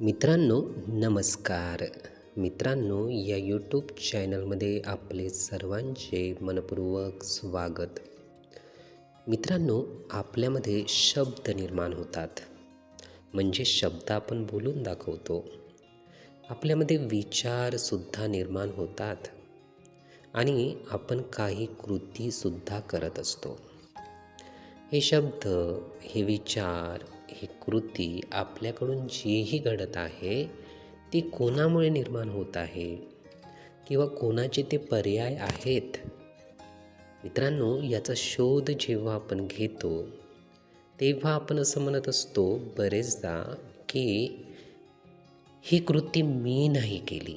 मित्रांनो नमस्कार. मित्रांनो या यूट्यूब चॅनलमध्ये आपले सर्वांचे मनपूर्वक स्वागत. मित्रांनो आपल्यामध्ये शब्द निर्माण होतात. म्हणजे शब्द आपण बोलून दाखवतो. आपल्यामध्ये विचारसुद्धा निर्माण होतात. आणि आपण काही कृतीसुद्धा करत असतो. हे शब्द हे विचार ही कृती आपल्याकडून जीही घडत आहे ती कोणामुळे निर्माण होत आहे? किंवा कोणाचे ते पर्याय आहेत? मित्रांनो याचा शोध जेव्हा आपण घेतो तेव्हा आपण असं म्हणत असतो बरेचदा की ही कृती मी नाही केली.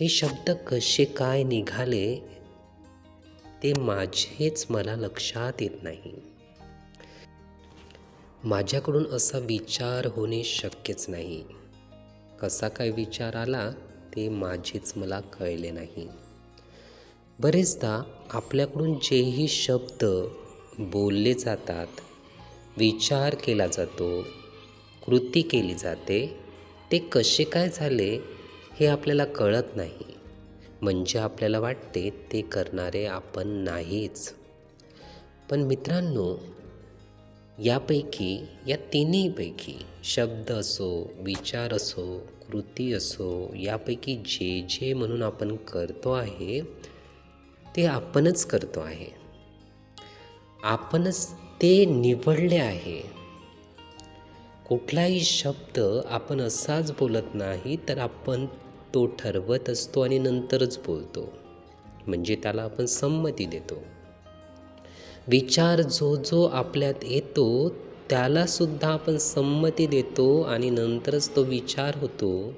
हे शब्द कसे काय निघाले ते माझेच मला लक्षात येत नाही. माझ्याकडून असा विचार होणे शक्यच नाही. कसा काय विचार आला ते माझेच मला कळले नाही. बरेचदा आपल्याकडून जेही शब्द बोलले जातात विचार केला जातो कृती केली जाते ते कसे काय झाले हे आपल्याला कळत नाही. म्हणजे आपल्याला वाटते ते करणारे आपण नाहीच. पण मित्रांनो यापैकी या तिन्हीपैकी शब्द असो विचार असो कृती असो यापैकी जे जे म्हणून आपण करतो आहे ते आपणच करतो आहे. आपणच ते निवडले आहे. कुठलाही शब्द आपण असाच बोलत नाही तर आपण तो ठरवत असतो आणि नंतरच बोलतो. म्हणजे त्याला आपण संमती देतो. विचार जो जो आपल्यात येतो त्यालासुद्धा आपण संमती देतो आणि नंतरच तो विचार होतो.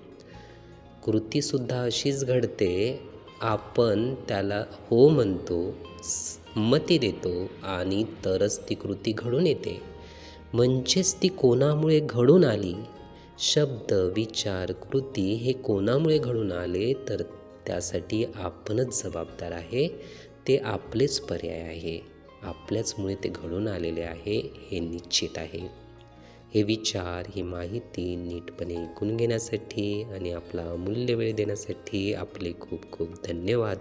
कृतीसुद्धा अशीच घडते. आपण त्याला हो म्हणतो संमती देतो आणि तरच ती कृती घडून येते. म्हणजेच ती कोणामुळे घडून आली? शब्द विचार कृती हे कोणामुळे घडून आले? तर त्यासाठी आपणच जबाबदार आहे. ते आपलेच पर्याय आहे. आपल्याचमुळे ते घडून आलेले आहे हे निश्चित आहे. हे विचार ही माहिती नीटपणे ऐकून घेण्यासाठी आणि आपला अमूल्य वेळ देण्यासाठी आपले खूप खूप धन्यवाद.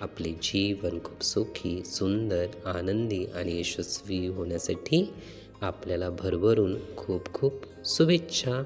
आपले जीवन खूप सुखी सुंदर आनंदी आणि यशस्वी होण्यासाठी आपल्याला भरभरून खूप खूप शुभेच्छा.